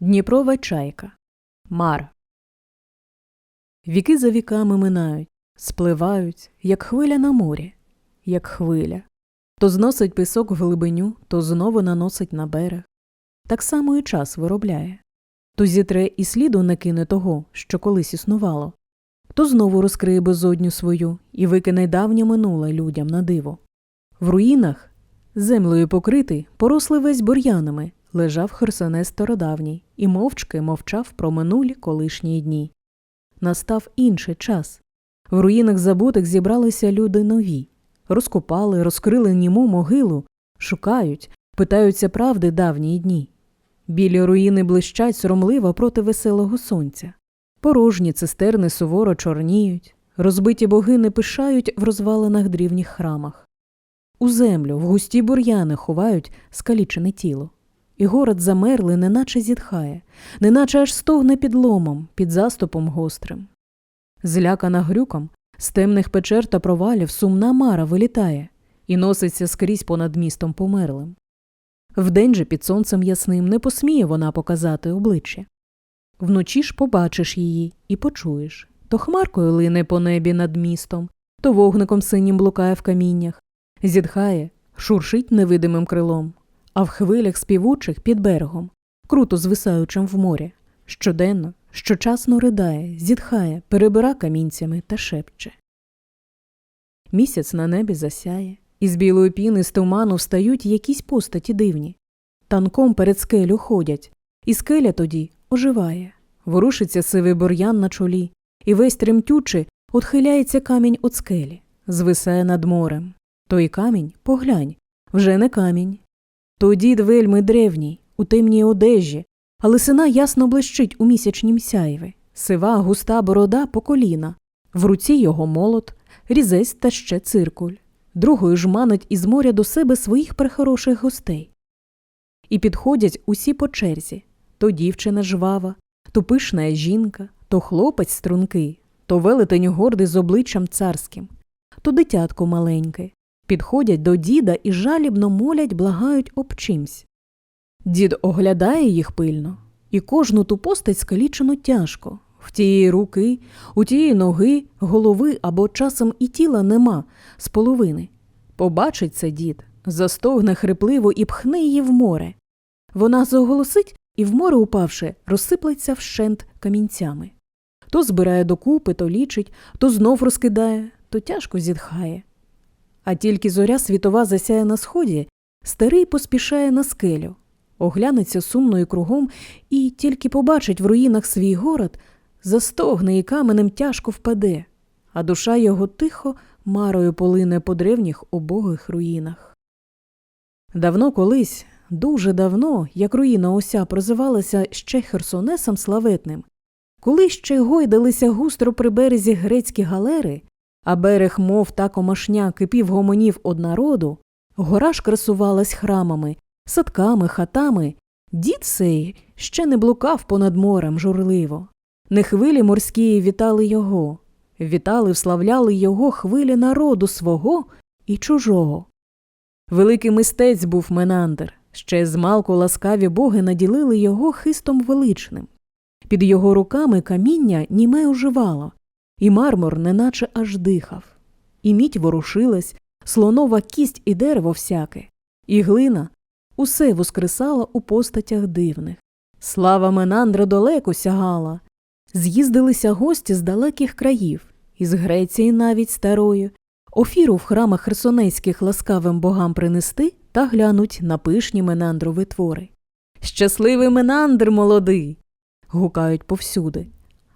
Дніпрова чайка. Мар. Віки за віками минають, спливають, як хвиля на морі, як хвиля. То зносить пісок в глибиню, то знову наносить на берег. Так само і час виробляє. То зітре і сліду не кине того, що колись існувало, то знову розкриє безодню свою і викине давнє минуле людям на диво. В руїнах, землею покритий, порослий весь бур'янами, лежав Херсонес стародавній і мовчки мовчав про минулі колишні дні. Настав інший час. В руїнах забутих зібралися люди нові, розкопали, розкрили німу могилу, шукають, питаються правди давні дні. Білі руїни блищать соромливо проти веселого сонця. Порожні цистерни суворо чорніють, розбиті богини пишають в розвалинах дрівніх храмах. У землю в густі бур'яни ховають скалічене тіло. І город замерли, неначе зітхає, неначе аж стогне під ломом, під заступом гострим. Злякана грюком, з темних печер та провалів сумна мара вилітає і носиться скрізь понад містом померлим. Вдень же під сонцем ясним не посміє вона показати обличчя. Вночі ж побачиш її і почуєш то хмаркою лине по небі над містом, то вогником синім блукає в каміннях, зітхає, шуршить невидимим крилом, а в хвилях співучих під берегом, круто звисаючим в морі, щоденно, щочасно ридає, зітхає, перебира камінцями та шепче. Місяць на небі засяє, із білої піни з туману встають якісь постаті дивні. Танком перед скелю ходять, і скеля тоді оживає, ворушиться сивий бур'ян на чолі, і весь тремтючи отхиляється камінь от скелі, звисає над морем. Той камінь, поглянь, вже не камінь. То дід вельми древній, у темній одежі, а лисина ясно блищить у місячнім сяйві, сива густа борода по коліна, в руці його молот, різець та ще циркуль, другою ж манить із моря до себе своїх прехороших гостей. І підходять усі по черзі то дівчина жвава, то пишна жінка, то хлопець стрункий, то велетень гордий з обличчям царським, то дитятко маленьке. Підходять до діда і жалібно молять, благають об чимсь. Дід оглядає їх пильно, і кожну ту постать скалічено тяжко. В тієї руки, у тієї ноги, голови або часом і тіла нема з половини. Побачить це дід, застогне хрипливо і пхне її в море. Вона заголосить і в море упавши, розсиплеться вщент камінцями. То збирає докупи, то лічить, то знов розкидає, то тяжко зітхає. А тільки зоря світова засяє на сході, старий поспішає на скелю, оглянеться сумно і кругом і тільки побачить в руїнах свій город, застогне і каменем тяжко впаде, а душа його тихо марою полине по древніх убогих руїнах. Давно колись, дуже давно, як руїна ося прозивалася ще Херсонесом славетним, коли ще гойдалися густро при березі грецькі галери, а берег, мов та комашня, кипів гомонів однароду, гора ж красувалась храмами, садками, хатами, дід сей ще не блукав понад морем журливо. Не хвилі морські вітали його, вітали, вславляли його хвилі народу свого і чужого. Великий мистець був Менандр, ще змалку ласкаві боги наділили його хистом величним. Під його руками каміння німе оживало, і мармур неначе аж дихав, і мідь ворушилась, слонова кість і дерево всяке, і глина усе воскресала у постатях дивних. Слава Менандра далеко сягала. З'їздилися гості з далеких країв, із Греції навіть старої, офіру в храмах херсонейських ласкавим богам принести та глянуть на пишні Менандрові твори. Щасливий Менандр молодий. гукають повсюди.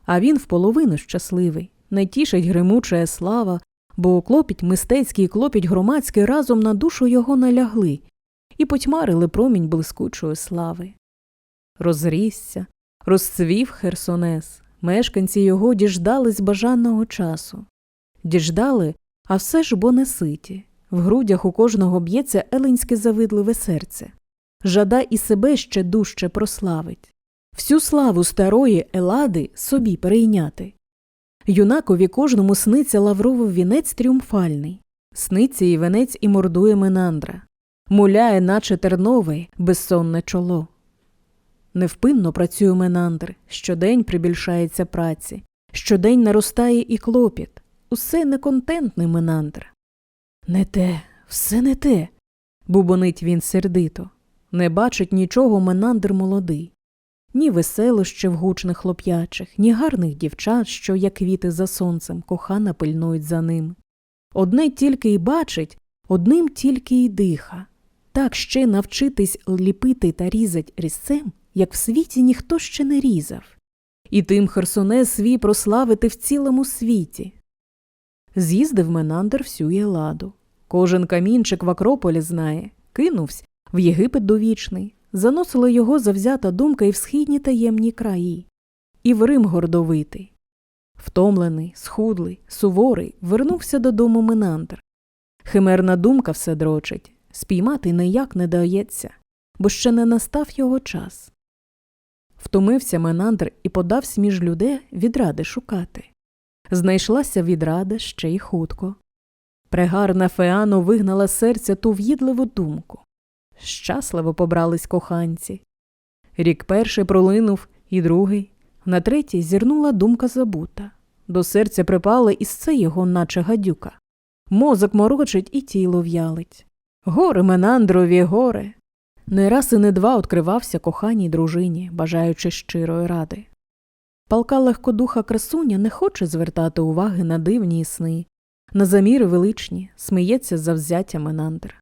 А він вполовину щасливий, не тішить гримучая слава, бо клопіть мистецький і клопіть громадський разом на душу його налягли і потьмарили промінь блискучої слави. Розрісся, розцвів Херсонес, мешканці його діждались бажаного часу. Діждали, а все ж бо не ситі. В грудях у кожного б'ється еленське завидливе серце. Жада і себе ще дужче прославить. Всю славу старої Елади собі перейняти. Юнакові кожному сниться лавровий вінець тріумфальний, сниться і венець і мордує Менандра, муляє, наче тернове, безсонне чоло. Невпинно працює Менандр, щодень прибільшається праці, щодень наростає і клопіт. Усе неконтентний Менандр. Не те, все не те, бубонить він сердито. Не бачить нічого Менандр молодий. Ні веселощів гучних хлоп'ячих, ні гарних дівчат, що, як квіти за сонцем, кохана пильнують за ним. Одне тільки й бачить, одним тільки й диха. Так ще навчитись ліпити та різать різцем, як в світі ніхто ще не різав, і тим Херсонес свій прославити в цілому світі. З'їздив Менандр всю Єладу. Кожен камінчик в Акрополі знає, кинувсь в Єгипет довічний, заносила його завзята думка і в східні таємні краї, і в Рим гордовитий. Втомлений, схудлий, суворий, вернувся додому Менандр. Химерна думка все дрочить, спіймати ніяк не дається, бо ще не настав його час. Втомився Менандр і подався між людей відради шукати. Знайшлася відрада ще й хутко. Прегарна Феано вигнала серця ту в'їдливу думку. Щасливо побрались коханці. Рік перший пролинув, і другий, на третій зірнула думка забута. До серця припала і це його, наче гадюка. Мозок морочить і тіло в'ялить. Горе Менандрові, горе. Не раз і не два откривався коханій дружині, бажаючи щирої ради. Палка легкодуха красуня не хоче звертати уваги на дивні сни, на заміри величні, сміється завзяття Менандр.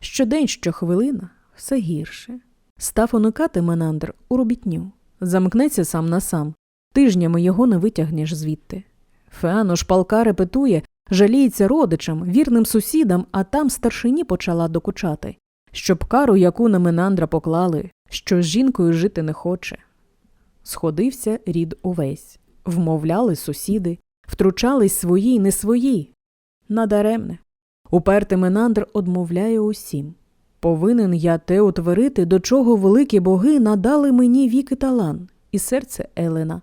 Щодень, щохвилина, все гірше. Став уникати Менандр у робітню, замкнеться сам на сам, тижнями його не витягнеш звідти. Феано палка репетує, жаліється родичам, вірним сусідам, а там старшині почала докучати, щоб кару, яку на Менандра поклали, що з жінкою жити не хоче. Сходився рід увесь, вмовляли сусіди, втручались свої й не свої. Надаремне. Упертий Менандр одмовляє усім. Повинен я те утворити, до чого великі боги надали мені віки талан і серце Елена.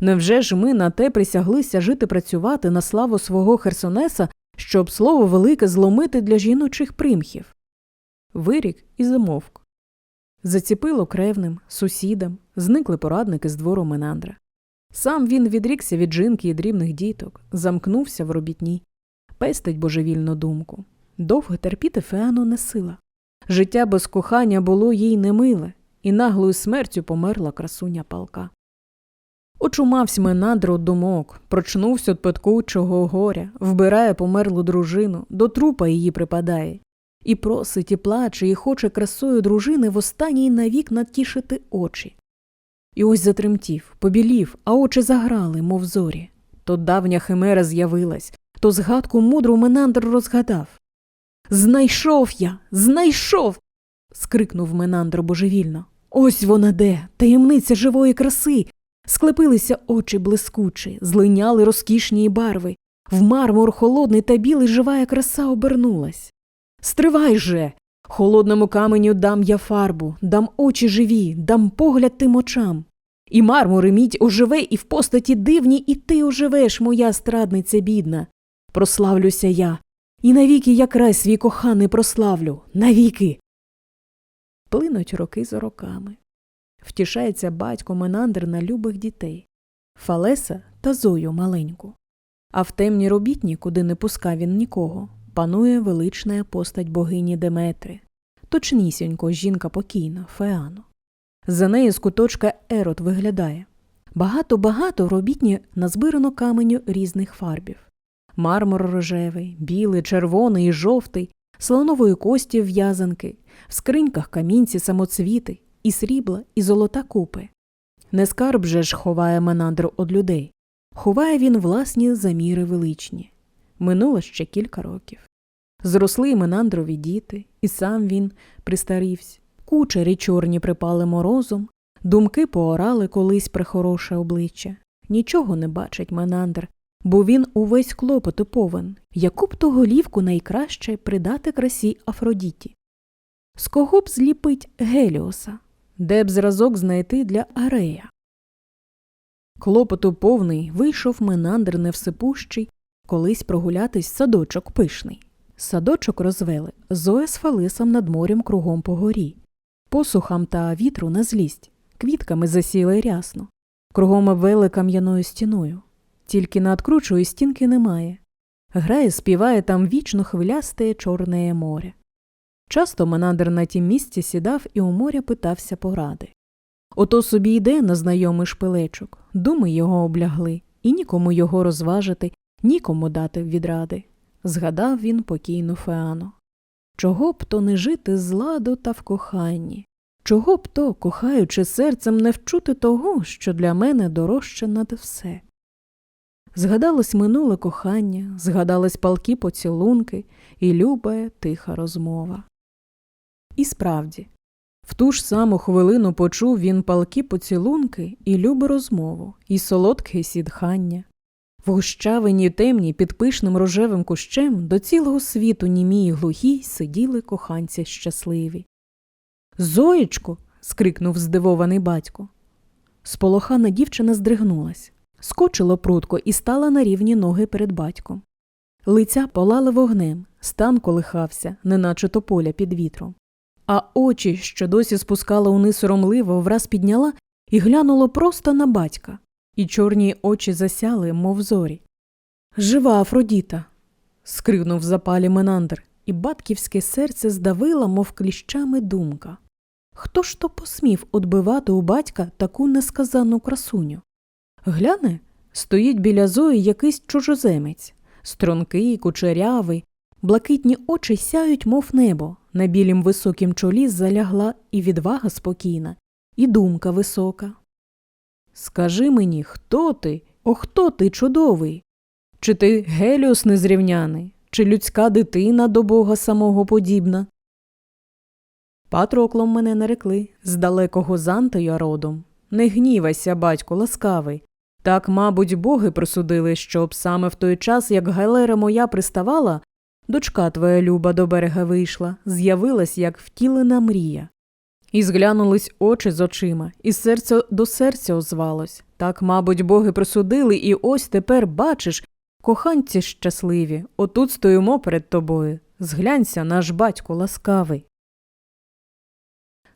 Невже ж ми на те присяглися жити працювати на славу свого Херсонеса, щоб слово велике зломити для жіночих примхів? Вирік і замовк. Заціпило кревним, сусідам, зникли порадники з двору Менандра. Сам він відрікся від жінки і дрібних діток, замкнувся в робітні, пестить божевільну думку. Довго терпіти Феану не сила. Життя без кохання було їй немиле, і наглою смертю померла красуня палка. Очумавсь Менандр думок, прочнувся від петкучого горя, вбирає померлу дружину, до трупа її припадає, і просить, і плаче, і хоче красою дружини в останній навік натішити очі. І ось затремтів, побілів, а очі заграли, мов зорі. То давня химера з'явилась, то згадку мудру Менандр розгадав. Знайшов я, знайшов. скрикнув Менандр божевільно. Ось вона де, таємниця живої краси. Склепилися очі блискучі, злиняли розкішні барви. В мармур холодний та білий живая краса обернулась. Стривай же! Холодному каменю дам я фарбу, дам очі живі, дам погляд тим очам. І мармур і мідь оживе, і в постаті дивній, і ти оживеш, моя страдниця бідна. Прославлюся я, і навіки я край свій коханий прославлю, навіки. Плинуть роки за роками. Втішається батько Менандр на любих дітей Фалеса та Зою маленьку. А в темній робітні, куди не пускав він нікого, панує велична постать богині Деметри, точнісінько жінка покійна, Феано. За нею з куточка Ерот виглядає. Багато-багато в робітні назбирано каменю різних фарбів мармур рожевий, білий, червоний і жовтий, слонової кості в'язанки, в скриньках камінці самоцвіти, і срібла, і золота купи. Не скарб же ж ховає Менандр од людей, ховає він власні заміри величні. Минуло ще кілька років. Зросли Менандрові діти, і сам він пристарівсь. Кучері чорні припали морозом, думки поорали колись прихороше обличчя. Нічого не бачить Менандр, бо він увесь клопоту повен, яку б то голівку найкраще придати красі Афродіті. З кого б зліпить Геліоса, де б зразок знайти для Арея? Клопоту повний вийшов Менандр невсипущий, колись прогулятись садочок пишний. Садочок розвели Зоя з Фалисом над морем кругом по горі. посухам та вітру на злість, квітками засіли рясно, кругом обвели кам'яною стіною, тільки надкручої стінки немає. Грає, співає там вічно хвилясте чорне море. Часто Менандр на тім місці сідав і у моря питався поради. Ото собі йде на знайомий шпилечок, думи його облягли, і нікому його розважити, нікому дати відради. Згадав він покійну Феану. Чого б то не жити з ладу та в коханні? Чого б то, кохаючи серцем, не вчути того, що для мене дорожче над все? Згадалось минуле кохання, згадались палки поцілунки і любая тиха розмова. І справді, в ту ж саму хвилину почув він палки поцілунки і любу розмову, і солодке сідхання. В гущавині темній під пишним рожевим кущем до цілого світу німі й глухій сиділи коханці щасливі. Зоєчко. скрикнув здивований батько. Сполохана дівчина здригнулась, скочила прутко і стала на рівні ноги перед батьком. Лиця полали вогнем, стан колихався, неначе тополя під вітром. А очі, що досі спускала униз соромливо, враз підняла і глянула просто на батька, і чорні очі засяли, мов зорі. Жива Афродіта. скрикнув в запалі Менандр, і батьківське серце здавила, мов кліщами думка. Хто ж то посмів отбивати у батька таку несказану красуню? Гляне, стоїть біля Зої якийсь чужоземець, стрункий, кучерявий, блакитні очі сяють, мов небо, на білім високім чолі залягла і відвага спокійна, і думка висока. Скажи мені, хто ти? О, хто ти чудовий? Чи ти Геліос незрівняний, чи людська дитина до Бога самого подібна? Патроклом мене нарекли, з далекого Зантея родом. Не гнівайся, батько, ласкавий. Так, мабуть, боги присудили, щоб саме в той час, як галера моя приставала, дочка твоя люба до берега вийшла, з'явилась, як втілена мрія. І зглянулись очі з очима, і серце до серця озвалось. Так, мабуть, боги присудили, і ось тепер бачиш, коханці щасливі, отут стоїмо перед тобою. Зглянься, наш батько ласкавий.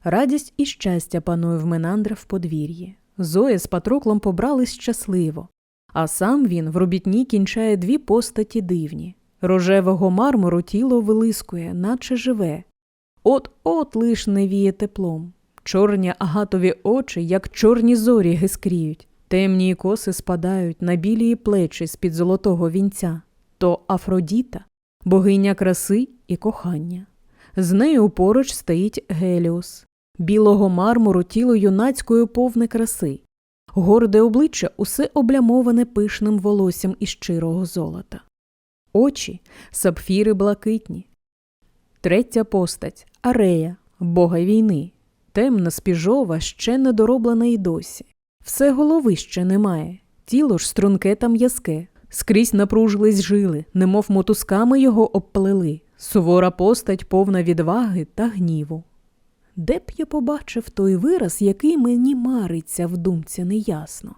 Радість і щастя панує в Менандра в подвір'ї. Зоя з Патроклом побрались щасливо, а сам він в робітні кінчає дві постаті дивні. Рожевого мармуру тіло вилискує, наче живе. От от лиш не віє теплом. Чорні агатові очі, як чорні зорі гискріють, темні коси спадають на білі плечі з-під золотого вінця. То Афродіта, богиня краси і кохання. З нею поруч стоїть Геліос, білого мармуру тіло юнацької повне краси, горде обличчя усе облямоване пишним волоссям із щирого золота. Очі сапфіри блакитні. Третя постать Арея, бога війни, темна спіжова, ще не дороблена й досі. Все голови ще немає, тіло ж струнке та м'язке, скрізь напружились жили, немов мотузками його обплели, сувора постать повна відваги та гніву. Де б я побачив той вираз, який мені мариться в думці неясно?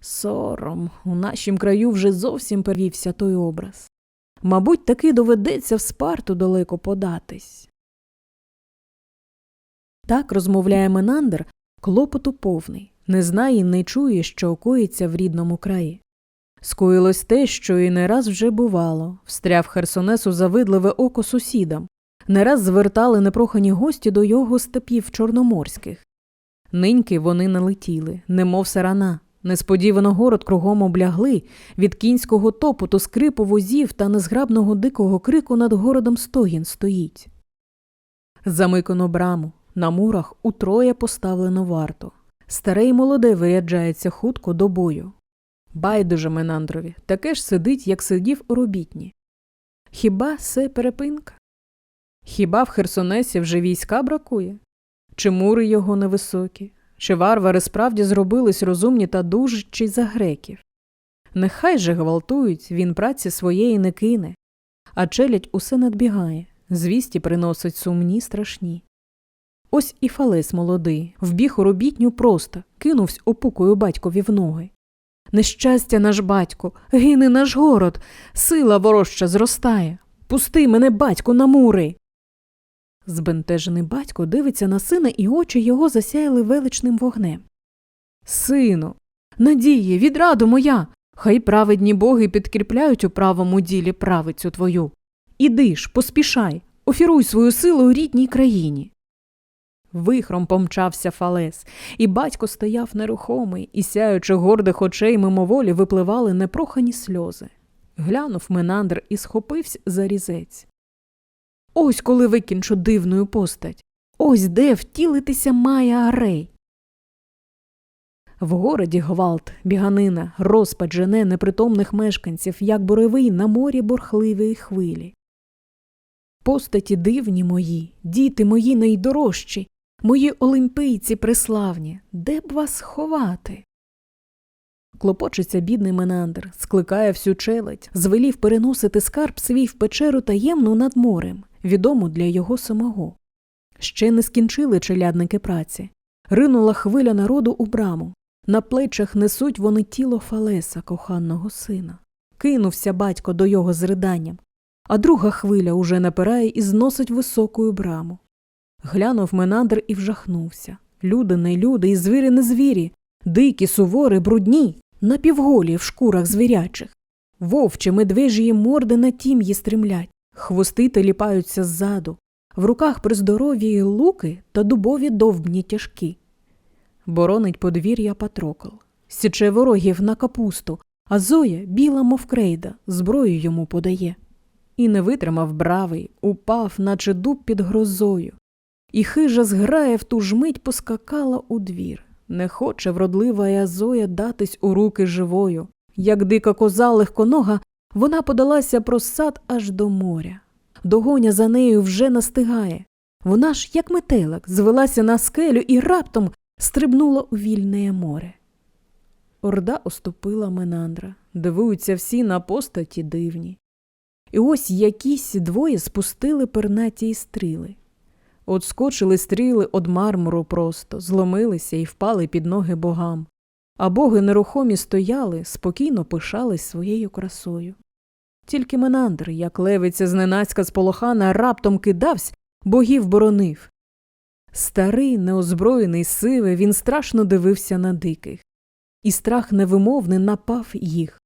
Сором, у нашім краю вже зовсім перевівся той образ. Мабуть, таки доведеться в спарту далеко податись. Так розмовляє Менандр, клопоту повний, не знає і не чує, що окоїться в рідному краї. Скоїлось те, що і не раз вже бувало, встряв Херсонесу завидливе око сусідам, не раз звертали непрохані гості до його степів чорноморських. Ниньки вони налетіли, немов сарана. Несподівано город кругом облягли, від кінського топоту скрипу возів та незграбного дикого крику над городом стогін стоїть. Замикано браму, на мурах утроє поставлено варту. Старе й молоде виряджається хутко до бою. Байдуже Менандрові, таке ж сидить, як сидів у робітні. Хіба це перепинка? Хіба в Херсонесі вже війська бракує? Чи мури його невисокі? Чи варвари справді зробились розумні та дужчі за греків? Нехай же гвалтують, він праці своєї не кине, а челядь усе надбігає, звісті приносить сумні страшні. Ось і фалес молодий, вбіг у робітню просто, кинувсь опукою батькові в ноги. Нещастя наш батько, гине наш город, сила ворожча зростає. Пусти мене, батько, на мури. Збентежений батько дивиться на сина, і очі його засяяли величним вогнем. Сину, надіє, відраду моя, хай праведні боги підкріпляють у правому ділі правицю твою. Іди ж, поспішай, офіруй свою силу у рідній країні. Вихром помчався Фалес, і батько стояв нерухомий, і сяючи гордих очей мимоволі випливали непрохані сльози. Глянув Менандр і схопився за різець. Ось коли викінчу дивною постать. Ось де втілитися має Арей. В городі гвалт, біганина, розпад жене непритомних мешканців, як буревий на морі бурхливої хвилі. Постаті дивні мої, діти мої найдорожчі, мої олімпійці преславні, де б вас ховати? Клопочеться бідний Менандр, скликає всю челядь, звелів переносити скарб свій в печеру таємну над морем, відому для його самого. Ще не скінчили челядники праці. Ринула хвиля народу у браму. На плечах несуть вони тіло Фалеса, коханого сина. Кинувся батько до його з риданням, а друга хвиля уже напирає і зносить високою браму. Глянув Менандр і вжахнувся. Люди не люди, і звірі не звірі, дикі, сувори, брудні, напівголі в шкурах звірячих. Вовчі, медвежі морди на тім'ї стремлять, хвости теліпаються ззаду, в руках при здоров'ї луки та дубові довбні тяжкі. Боронить подвір'я Патрокол, січе ворогів на капусту, а Зоя, біла, мов крейда, зброю йому подає. І не витримав бравий, упав, наче дуб під грозою. І хижа зграя в ту ж мить поскакала у двір. Не хоче вродлива Язоя датись у руки живою. Як дика коза легконога, вона подалася про сад аж до моря. Догоня за нею вже настигає. Вона ж, як метелик, звелася на скелю і раптом стрибнула у вільне море. Орда оступила Менандра, дивуються всі на постаті дивні. І ось якісь двоє спустили пернаті стріли. От скочили стріли од мармуру просто, зломилися і впали під ноги богам, а боги нерухомі стояли, спокійно пишались своєю красою. Тільки Менандр, як левиця зненацька з полохана, раптом кидавсь, богів боронив. Старий, неозброєний сиве, він страшно дивився на диких, і страх невимовний напав їх.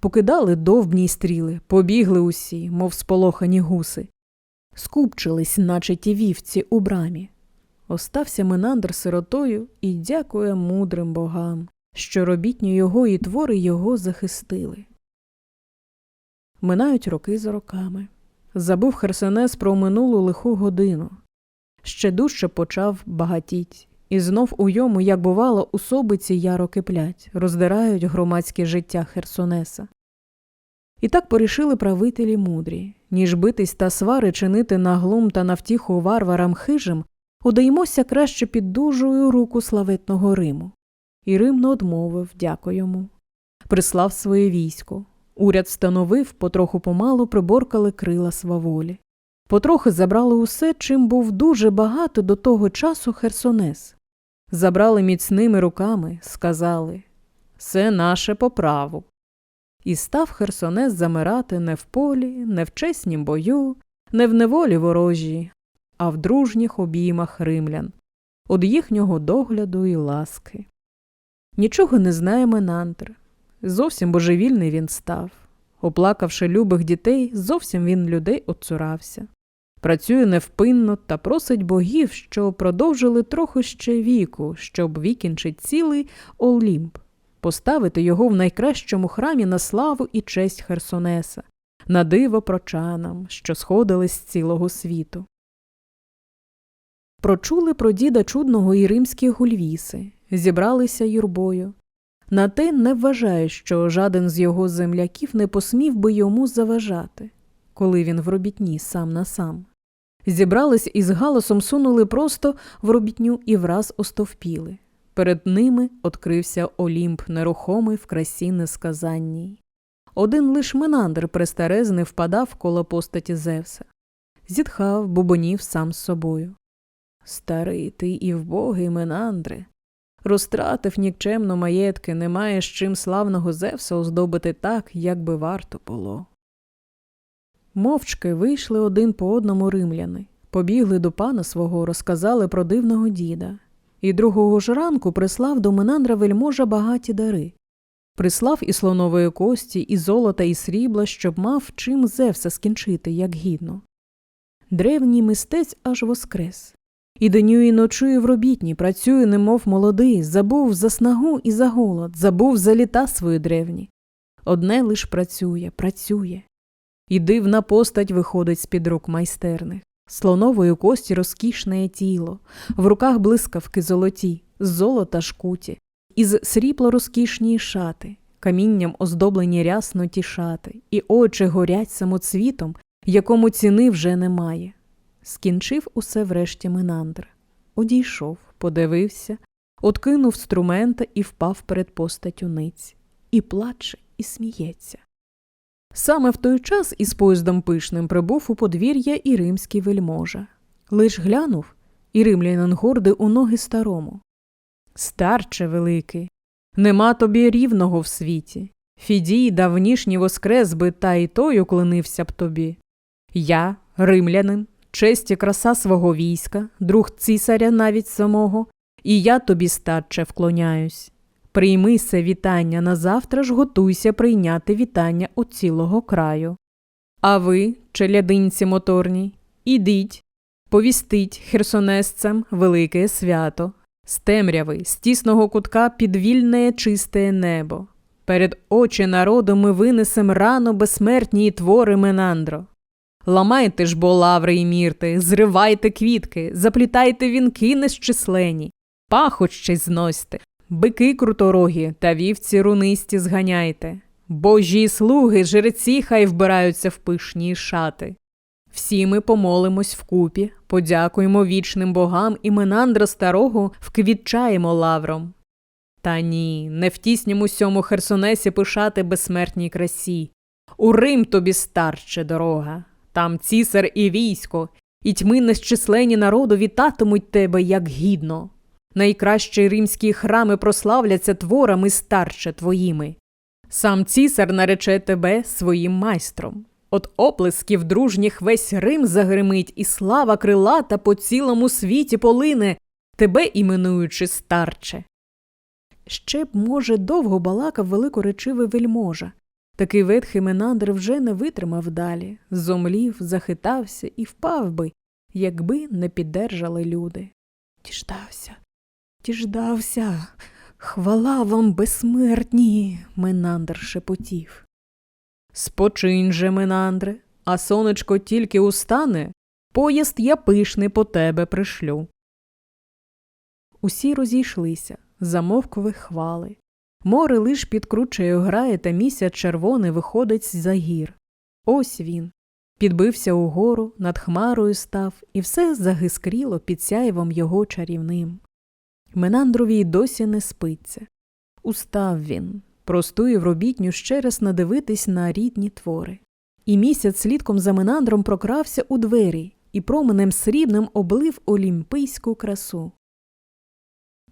Покидали довбні стріли, побігли усі, мов сполохані гуси. Скупчились, наче ті вівці у брамі. Остався Менандр сиротою і дякує мудрим богам, що робітні його і твори його захистили. Минають роки за роками. Забув Херсонес про минулу лиху годину. Ще дужче почав багатіть, і знов у йому, як бувало, у собиці яро киплять, роздирають громадське життя Херсонеса. І так порішили правителі мудрі, ніж битись та свари чинити на глум та на втіху варварам хижим, удаймося краще під дужою руку славетного Риму. І Рим одмовив, дяко йому. Прислав своє військо. Уряд встановив, потроху помалу приборкали крила сваволі. Потрохи забрали усе, чим був дуже багато до того часу Херсонес. Забрали міцними руками, сказали Це наше по праву. І став Херсонес замирати не в полі, не в чеснім бою, не в неволі ворожій, а в дружніх обіймах римлян, од їхнього догляду і ласки. Нічого не знає Менантр. Зовсім божевільний він став. Оплакавши любих дітей, зовсім він людей отцурався. Працює невпинно та просить богів, що продовжили трохи ще віку, щоб вікінчить цілий Олімп, поставити його в найкращому храмі на славу і честь Херсонеса, на диво прочанам, що сходили з цілого світу. Прочули про діда чудного і римські гульвіси, зібралися юрбою. На те не вважає, що жаден з його земляків не посмів би йому заважати, коли він в робітні сам на сам. Зібрались і з галасом сунули просто в робітню і враз остовпіли. Перед ними открився Олімп, нерухомий в красі несказанній. Один лиш Менандр престарезний впадав коло постаті Зевса. Зітхав, бубонів сам з собою. Старий ти і вбогий Менандре. Розтратив нікчемно маєтки, не маєш чим славного Зевса оздобити так, як би варто було. Мовчки вийшли один по одному римляни, Побігли до пана свого, розказали про дивного діда. І другого ж ранку прислав до Менандра вельможа багаті дари. Прислав і слонової кості, і золота, і срібла, щоб мав чим Зевса скінчити, як гідно. Древній мистець аж воскрес. І дню і ночує в робітні, працює, немов молодий, забув за снагу і за голод, забув за літа свої древні. Одне лиш працює, працює. І дивна постать виходить з-під рук майстерних. Слонової кості розкішне тіло, в руках блискавки золоті, золота шкуті, із срібло розкішні шати, камінням оздоблені рясно ті шати, і очі горять самоцвітом, якому ціни вже немає. Скінчив усе врешті Минандр. Одійшов, подивився, откинув струмента і впав перед постаттю ниць. І плаче, і сміється. Саме в той час із поїздом пишним прибув у подвір'я і римський вельможа. Лиш глянув, і римлянин горди у ноги старому. Старче великий, нема тобі рівного в світі. Фідій давнішній воскрес би та й той уклонився б тобі. Я, римлянин, честь і краса свого війська, друг цісаря навіть самого, і я тобі, старче, вклоняюсь. Прийми се вітання на завтра ж готуйся прийняти вітання у цілого краю. А ви, челядинці моторні, ідіть, повістить херсонесцям велике свято, з темряви, з тісного кутка підвільне чисте небо. Перед очі народу ми винесем рано безсмертні твори Менандро. Ламайте ж бо лаври і мірти, зривайте квітки, заплітайте вінки нещислені, пахощі зносьте, бики круторогі та вівці рунисті зганяйте. Божі слуги, жреці хай вбираються в пишні шати. Всі ми помолимось вкупі, подякуємо вічним богам і Менандра старого вквітчаємо лавром. Та ні, не в тіснім усьому Херсонесі пишати безсмертній красі. У Рим тобі старче дорога, там цісар і військо, і тьми нещисленні народу вітатимуть тебе як гідно. Найкращі римські храми прославляться творами старче твоїми. Сам цісар нарече тебе своїм майстром. От оплесків дружніх весь Рим загримить, і слава крилата по цілому світі полине, тебе іменуючи старче. Ще б, може, довго балакав великоречивий вельможа. Такий ветхий Менандр вже не витримав далі, зомлів, захитався і впав би, якби не піддержали люди. Діждався, діждався. Хвала вам безсмертні, Менандр шепотів. Спочинь же, Менандре, а сонечко тільки устане, поїзд я пишний по тебе пришлю. Усі розійшлися, замовкли хвали. Море лиш під кручею грає, та місяць червоний виходить за гір. Ось він. Підбився угору, над хмарою став, і все загискріло під сяєвом його чарівним. Менандрові й досі не спиться. Устав він, простує в робітню ще раз надивитись на рідні твори. І місяць слідком за Менандром прокрався у двері і променем срібним облив олімпийську красу.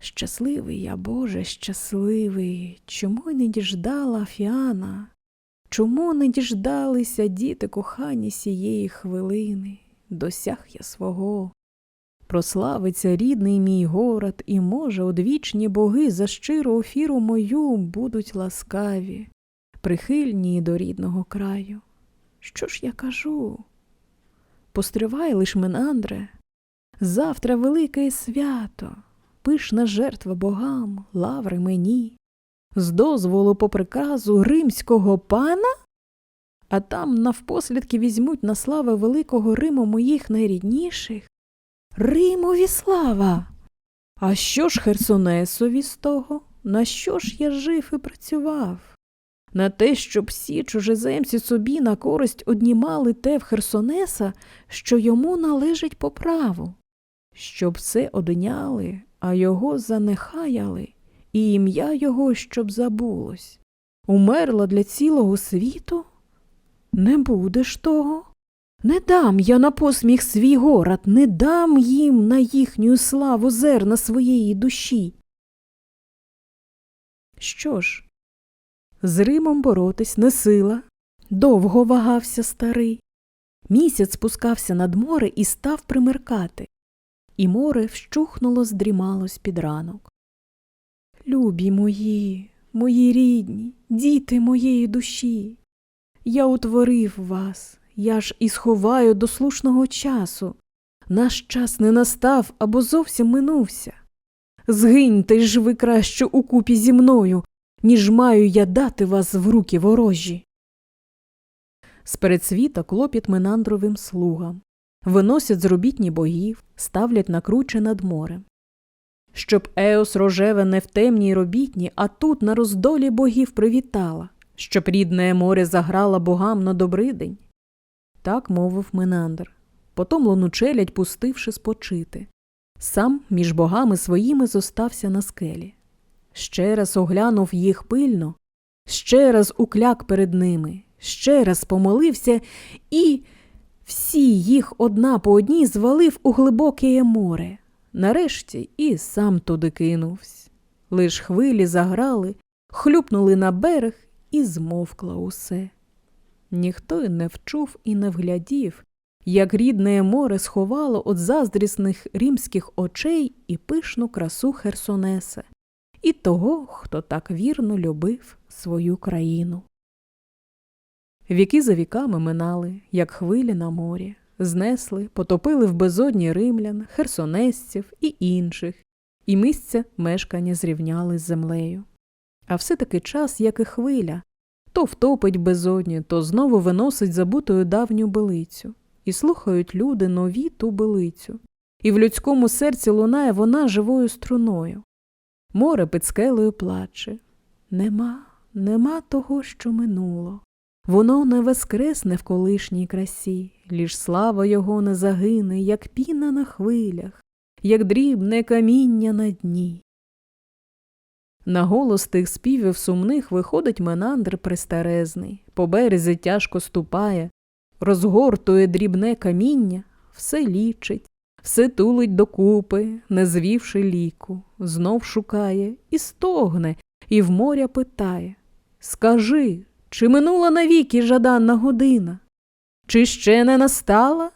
Щасливий я, Боже, щасливий, чому не діждала Фіана? Чому не діждалися діти кохані сієї хвилини? Досяг я свого. Прославиться рідний мій город, і, може, одвічні боги за щиру офіру мою будуть ласкаві, прихильні до рідного краю. Що ж я кажу? Постривай лиш, Менандре, завтра велике свято, пишна жертва богам, лаври мені, з дозволу по приказу римського пана? А там навпослідки візьмуть на слави великого Риму моїх найрідніших. Римові слава! А що ж Херсонесові з того? На що ж я жив і працював? На те, щоб всі чужеземці собі на користь однімали те в Херсонеса, що йому належить по праву, щоб все одняли, а його занехаяли, і ім'я його щоб забулось. Умерла для цілого світу? Не будеш того? Не дам я на посміх свій город, не дам їм на їхню славу зерна своєї душі. Що ж, з Римом боротись не сила, довго вагався старий. Місяць спускався над море і став примеркати, і море вщухнуло, здрімалось під ранок. Любі мої, мої рідні, діти моєї душі, я утворив вас, я ж і сховаю до слушного часу. Наш час не настав або зовсім минувся. Згиньте ж ви краще укупі зі мною, ніж маю я дати вас в руки ворожі. З передсвіта клопіт Менандровим слугам, виносять з робітні богів, ставлять на круче над морем. Щоб Еос рожеве не в темній робітні, а тут на роздолі богів привітала, щоб рідне море заграла богам на добридень. Так мовив Менандр. Потом луну челядь, пустивши спочити. Сам між богами своїми зостався на скелі. Ще раз оглянув їх пильно, ще раз укляк перед ними, ще раз помолився і всі їх одна по одній звалив у глибоке море. Нарешті і сам туди кинувсь. Лиш хвилі заграли, хлюпнули на берег і змовкла усе. Ніхто й не вчув і не вглядів, як рідне море сховало от заздрісних римських очей і пишну красу Херсонеса, і того, хто так вірно любив свою країну. Віки за віками минали, як хвилі на морі, знесли, потопили в безодні римлян, херсонесців і інших, і місця мешкання зрівняли з землею. А все таки час, як і хвиля, то втопить безодні, то знову виносить забутою давню билицю, і слухають люди нові ту билицю, і в людському серці лунає вона живою струною. Море під скелею плаче. Нема, нема того, що минуло. Воно не воскресне в колишній красі, ліж слава його не загине, як піна на хвилях, як дрібне каміння на дні. На голос тих співів сумних виходить Менандр престарезний, по березі тяжко ступає, розгортує дрібне каміння, все лічить, все тулить докупи, не звівши ліку, знов шукає і стогне, і в моря питає Скажи, чи минула навіки жаданна година? Чи ще не настала?